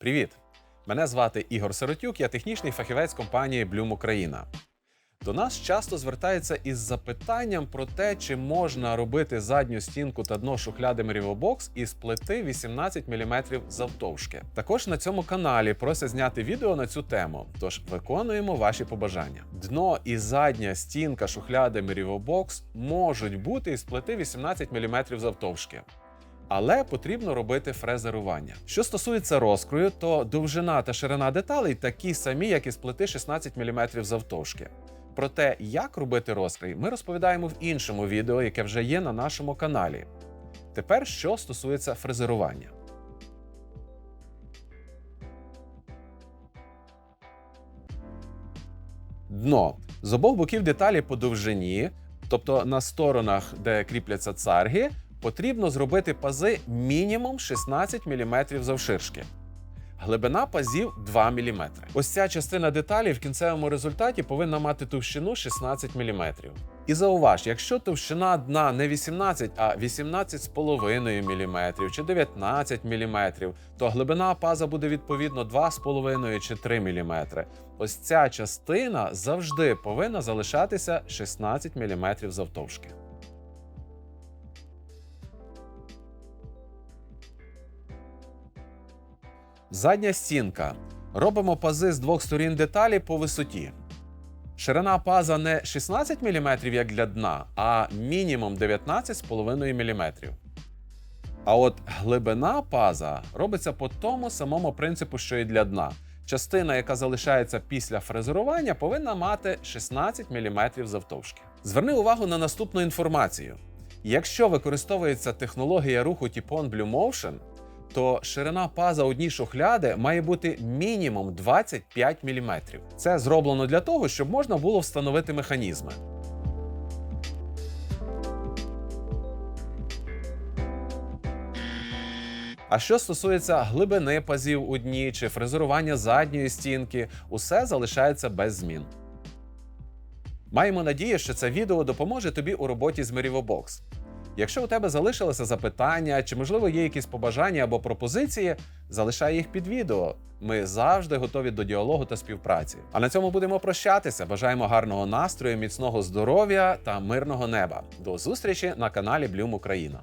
Привіт! Мене звати Ігор Сиротюк, я технічний фахівець компанії Bloom Україна. До нас часто звертаються із запитанням про те, чи можна робити задню стінку та дно шухляди Merrivobox із плити 18 мм завтовшки. Також на цьому каналі просять зняти відео на цю тему, тож виконуємо ваші побажання. Дно і задня стінка шухляди Merrivobox можуть бути із плити 18 мм завтовшки. Але потрібно робити фрезерування. Що стосується розкрою, то довжина та ширина деталей такі самі, як і з плити 16 мм завтовшки. Про те, як робити розкрій, ми розповідаємо в іншому відео, яке вже є на нашому каналі. Тепер що стосується фрезерування. Дно з обох боків деталі по довжині, тобто на сторонах, де кріпляться царги, потрібно зробити пази мінімум 16 мм завширшки. Глибина пазів 2 мм. Ось ця частина деталі в кінцевому результаті повинна мати товщину 16 мм. І зауваж, якщо товщина дна не 18, а 18,5 мм чи 19 мм, то глибина паза буде відповідно 2,5 чи 3 мм. Ось ця частина завжди повинна залишатися 16 мм завтовшки. Задня стінка. Робимо пази з двох сторін деталі по висоті. Ширина паза не 16 мм, як для дна, а мінімум 19,5 мм. А от глибина паза робиться по тому самому принципу, що і для дна. Частина, яка залишається після фрезерування, повинна мати 16 мм завтовшки. Зверни увагу на наступну інформацію. Якщо використовується технологія руху Tip-on Blue Motion, то ширина паза одній шухляди має бути мінімум 25 мм. Це зроблено для того, щоб можна було встановити механізми. А що стосується глибини пазів у дні чи фрезерування задньої стінки, усе залишається без змін. Маємо надію, що це відео допоможе тобі у роботі з Merrivobox. Якщо у тебе залишилися запитання, чи можливо є якісь побажання або пропозиції, залишай їх під відео. Ми завжди готові до діалогу та співпраці. А на цьому будемо прощатися. Бажаємо гарного настрою, міцного здоров'я та мирного неба. До зустрічі на каналі Блюм Україна.